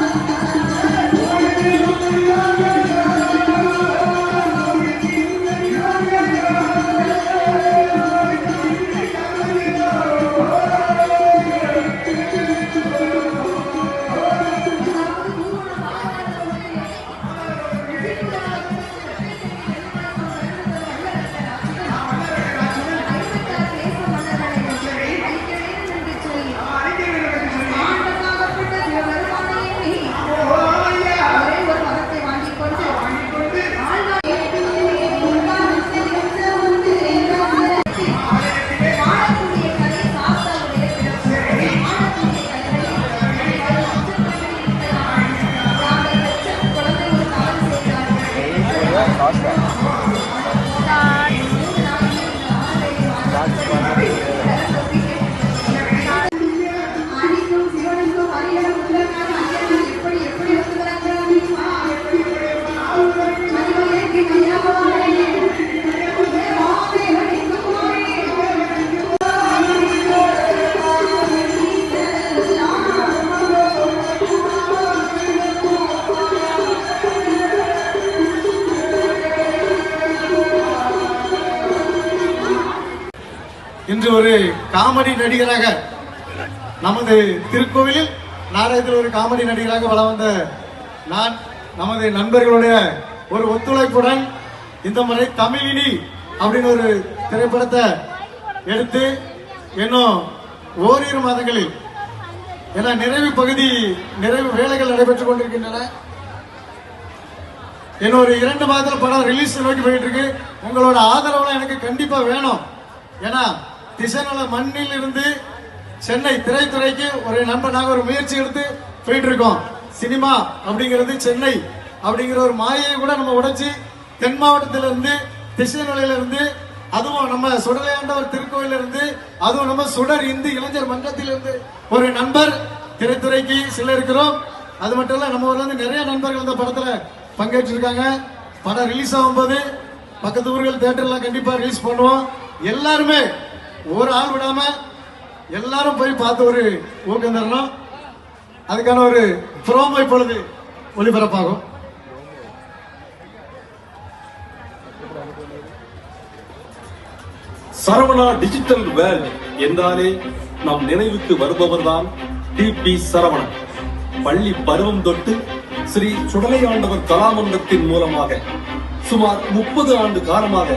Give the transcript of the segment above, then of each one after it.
இன்று ஒரு காமெடி நடிகராக நமது திருக்கோவிலில் நாடகத்தில் ஒரு காமெடி நடிகராக வள வந்த நான் நமது நண்பர்களுடைய ஒரு ஒத்துழைப்புடன் இந்த முறை தமிழினி அப்படின்னு ஒரு திரைப்படத்தை எடுத்து இன்னும் ஓரிரு மாதங்களில் ஏன்னா நிறைவு பகுதி நிறைவு வேலைகள் நடைபெற்றுக் கொண்டிருக்கின்றன. இன்னும் ஒரு இரண்டு மாதத்தில் படம் ரிலீஸ் நோக்கி போயிட்டு இருக்கு. உங்களோட ஆதரவுலாம் எனக்கு கண்டிப்பா வேணும். ஏன்னா திசைநல மண்ணில் இருந்து சென்னை திரைத்துறைக்கு ஒரு நண்பனாக ஒரு முயற்சி எடுத்து போயிட்டு இருக்கோம். சினிமா அப்படிங்கிறது சென்னை அப்படிங்கிற ஒரு மாயையை கூட நம்ம உடைச்சி தென் மாவட்டத்திலிருந்து இருந்து திசைநிலையில அதுவும் நம்ம சுடலையாண்டவர் திருக்கோயில இருந்து அதுவும் நம்ம சுடர் இந்து இளைஞர் மன்றத்திலிருந்து ஒரு நண்பர் திரைத்துறைக்கு சில இருக்கிறோம். அது மட்டும் இல்ல நம்ம ஊர்ல இருந்து நிறைய நண்பர்கள் இந்த படத்துல பங்கேற்றிருக்காங்க. படம் ரிலீஸ் ஆகும்போது பக்கத்து ஊர்கள் தேட்டர்லாம் கண்டிப்பா ரிலீஸ் பண்ணுவோம். எல்லாருமே ஒரு ஆள் விடாம எல்லாரும் போய் பார்த்து ஒரு ஊக்கம் தரணும். அதுக்கான ஒரு ப்ரோமோ இப்பொழுது ஒளிபரப்பாகும். சரவணா டிஜிட்டல் வேர்ல்ட் என்றாலே நம் நினைவுக்கு வருபவர் தான் டி பி சரவணன். பள்ளி பருவம் தொட்டு ஸ்ரீ சுடலையாண்டவர் கலாமன்றத்தின் மூலமாக சுமார் முப்பது ஆண்டு காலமாக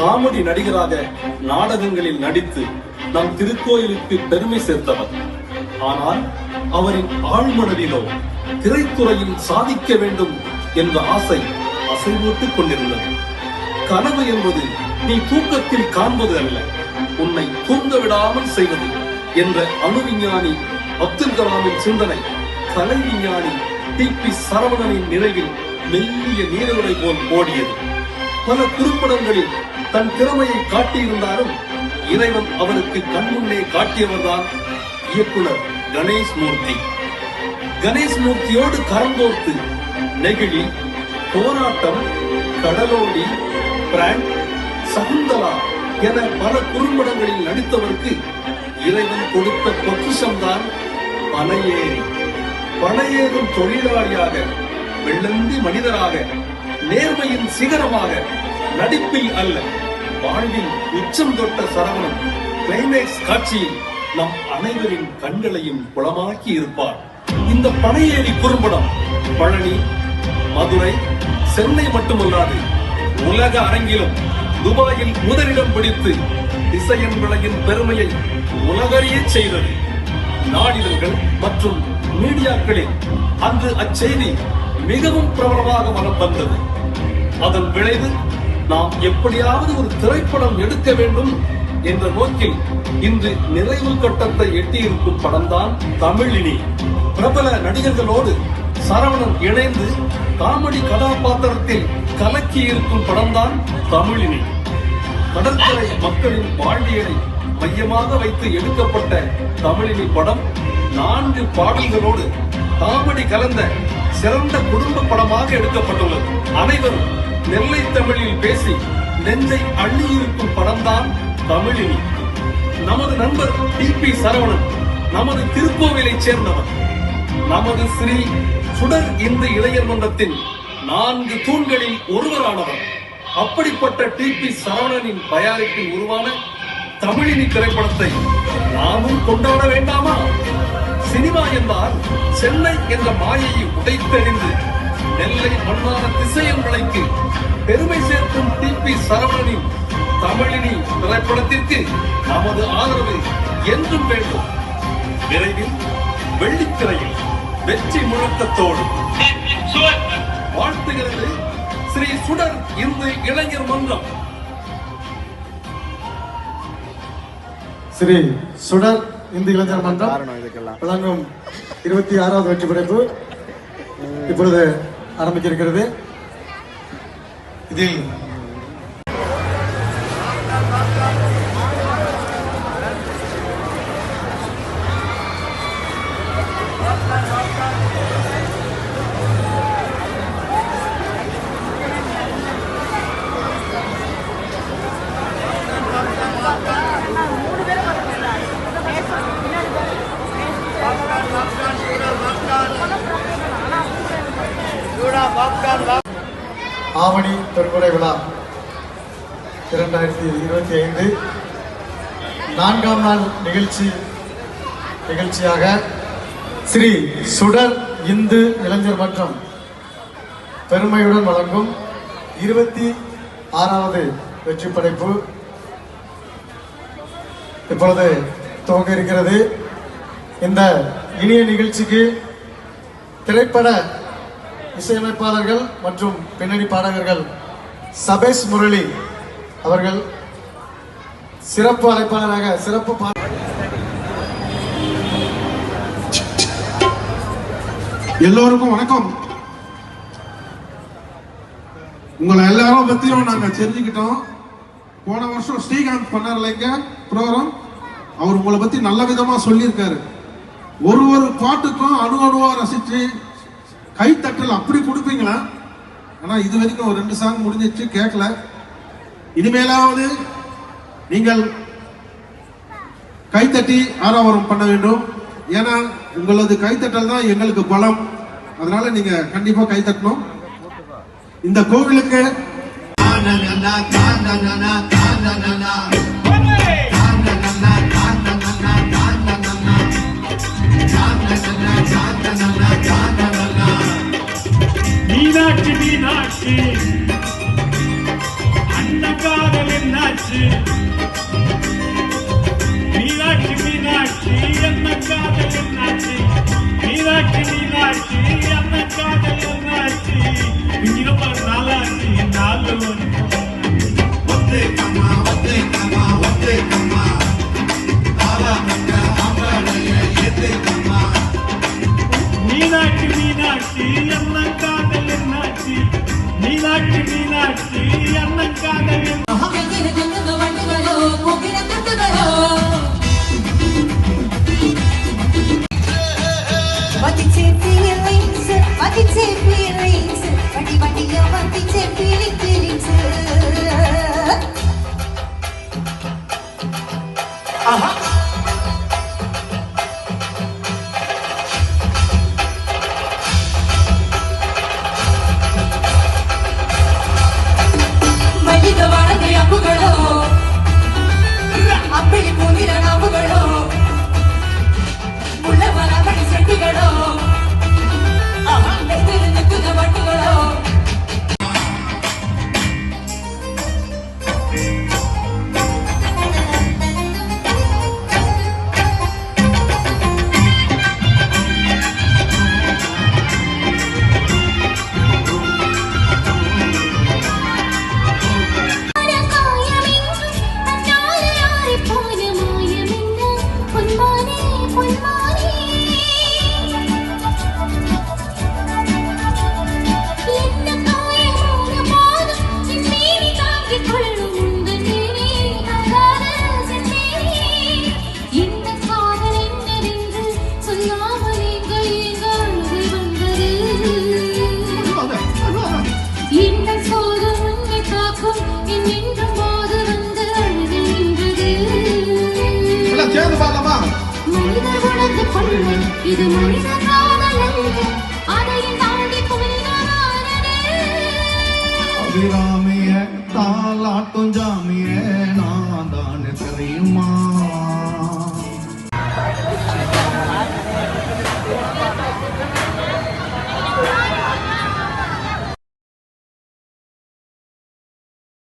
காமெடி நடிகராக நாடகங்களில் நடித்து நம் திருக்கோயிலுக்கு பெருமை சேர்த்தவர். ஆனால் அவரின் ஆழ்மனதிலோ திரைத்துறையில் சாதிக்க வேண்டும் என்ற ஆசை அசைவூட்டுக் கொண்டிருந்தது. கனவு என்பது நீ தூக்கத்தில் காண்பது அல்ல உன்னை தூங்க விடாமல் செய்வது என்ற அணுவிஞ்ஞானி அப்துல் கலாமின் சிந்தனை கலை விஞ்ஞானி டி பி சரவணனின் நினைவில் மெல்லிய நீரோடை போல் ஓடியது. பல குறும்படங்களில் தன் திறமையை காட்டியிருந்தாலும் இறைவன் அவருக்கு கண்முன்னே காட்டியவர்தான் இயக்குனர் கணேஷ் மூர்த்தி கணேஷ் மூர்த்தியோடு கரந்தோர்த்து நெகிழி போராட்டம் கடலோடி பிராங்க் சகுந்தலா என பல குறும்படங்களில் நடித்தவருக்கு இறைவன் கொடுத்த பொக்கிஷம்தான் பனையேறி பனையேறும் தொழிலாளியாக வெள்ளந்தி மனிதராக நேர்மையின் சிகரமாக நடிப்பில் அல்ல வாழ்வில் உச்சம் தொட்ட சரவணன் கிளைமேக்ஸ் காட்சியில் நம் அனைவரின் கண்களையும் குளமாக்கி இருப்பார். இந்த பனையேறி குறும்படம் பழனி மதுரை சென்னை மட்டுமல்லாது உலக அரங்கிலும் துபாயில் முதலிடம் பிடித்து திசையன் விளையின் பெருமையை உலகறிய செய்தது. நாளிதழ்கள் மற்றும் மீடியாக்களில் அன்று அச்செய்தி மிகவும் பிரபலமாக வலம் வந்தது. அதன் விளைவு நாம் எப்படியாவது ஒரு திரைப்படம் எடுக்க வேண்டும் என்ற நோக்கில் இன்று நிறைவு கட்டத்தை எட்டியிருக்கும் படம்தான் தமிழினி. பிரபல நடிகர்களோடு சரவணன் இணைந்து காமெடி கதாபாத்திரத்தில் கலக்கி இருக்கும் படம்தான் தமிழினி. கடற்கரை மக்களின் வாழ்வியலை மையமாக வைத்து எடுக்கப்பட்ட தமிழினி படம் நான்கு பாடல்களோடு காமெடி கலந்த சிறந்த குடும்ப படமாக எடுக்கப்பட்டுள்ளது. அனைவரும் நெல்லை தமிழில் பேசி நெஞ்சை அள்ளியிருக்கும் படம்தான் தமிழினி. நமது நண்பர் டி பி சரவணன் நமது திருக்கோவிலை சேர்ந்தவர். நமது ஸ்ரீ சுடர் இந்து இளைஞர் மன்றத்தின் நான்கு தூண்களில் ஒருவரானவர். அப்படிப்பட்ட டி பி சரவணனின் தயாரிப்பில் உருவான தமிழினி திரைப்படத்தை நாமும் கொண்டாட வேண்டாமா? சினிமா என்றால் சென்னை என்ற மாயையை உடைத்தெறிந்து நெல்லை மண்ணான திசையன் மலைக்கு பெருமை சேர்க்கும் டி பி சரவணனின் தமிழினி திரைப்படத்திற்கு நமது ஆதரவு என்றும் வேண்டும். விரைவில் வெள்ளித்திரையில் வெற்றி முழக்கத்தோடு வாழ்த்துகிறது ஸ்ரீ சுடர் இந்து இளைஞர் மன்றம். ஸ்ரீ சுடர் இந்து இளைஞர் மன்றம் வழங்கும் இருபத்தி ஆறாவது வெற்றி படைப்பு இப்பொழுது ஆரம்பிக்க இருக்கிறது. இதில் ஆவணி பெருமுறை விழா இரண்டாயிரத்தி இருபத்தி ஐந்து. நான்காம் நாள் நிகழ்ச்சி நிகழ்ச்சியாக ஸ்ரீ சுடர் இந்து இளைஞர் மன்றம் பெருமையுடன் வழங்கும் இருபத்தி ஆறாவது வெற்றி படைப்பு இப்பொழுது துவங்க இருக்கிறது. இந்த இனிய நிகழ்ச்சிக்கு திரைப்பட இசையமைப்பாளர்கள் மற்றும் பின்னணி பாடகர்கள் சபேஷ் முரளி அவர்கள் சிறப்பு அழைப்பாளராக சிறப்பு பா எல்லோருக்கும் வணக்கம். உங்களை எல்லாரும் பத்தியும் நாங்க தெரிஞ்சுக்கிட்டோம். போன வருஷம் ஸ்ரீகாந்த் பண்ணார்ல இங்க ப்ரோக்ராம். அவர் உங்களை பத்தி நல்ல விதமா சொல்லியிருக்காரு. ஒரு ஒரு பாட்டுக்கும் அணு அணுவா ரசிச்சு கைத்தட்டல் அப்படி கொடுப்பீங்களா? ஆனா இது வரைக்கும் ஒரு ரெண்டு சாங் முடிஞ்சிச்சு கேட்கல இனிமேலாவது நீங்கள் கைத்தட்டி ஆரவாரம் பண்ண வேண்டும். ஏன்னா உங்களது கைத்தட்டல் தான் எங்களுக்கு பலம். அதனால நீங்க கண்டிப்பா கைத்தட்டணும். இந்த கோவிலுக்கு மீனாட்சி மீனாட்சி காதல் என்னாச்சு? மீனாட்சி மீனாட்சி அண்ணன் காதல் என்னாச்சு? மீனாட்சி மீனாட்சி அண்ணன் காதல் என்னாச்சு? இங்க நாளாச்சு நாலு இது மனித காதல் அல்ல அதையும் ஜாமிய நான் தான் தெரியுமா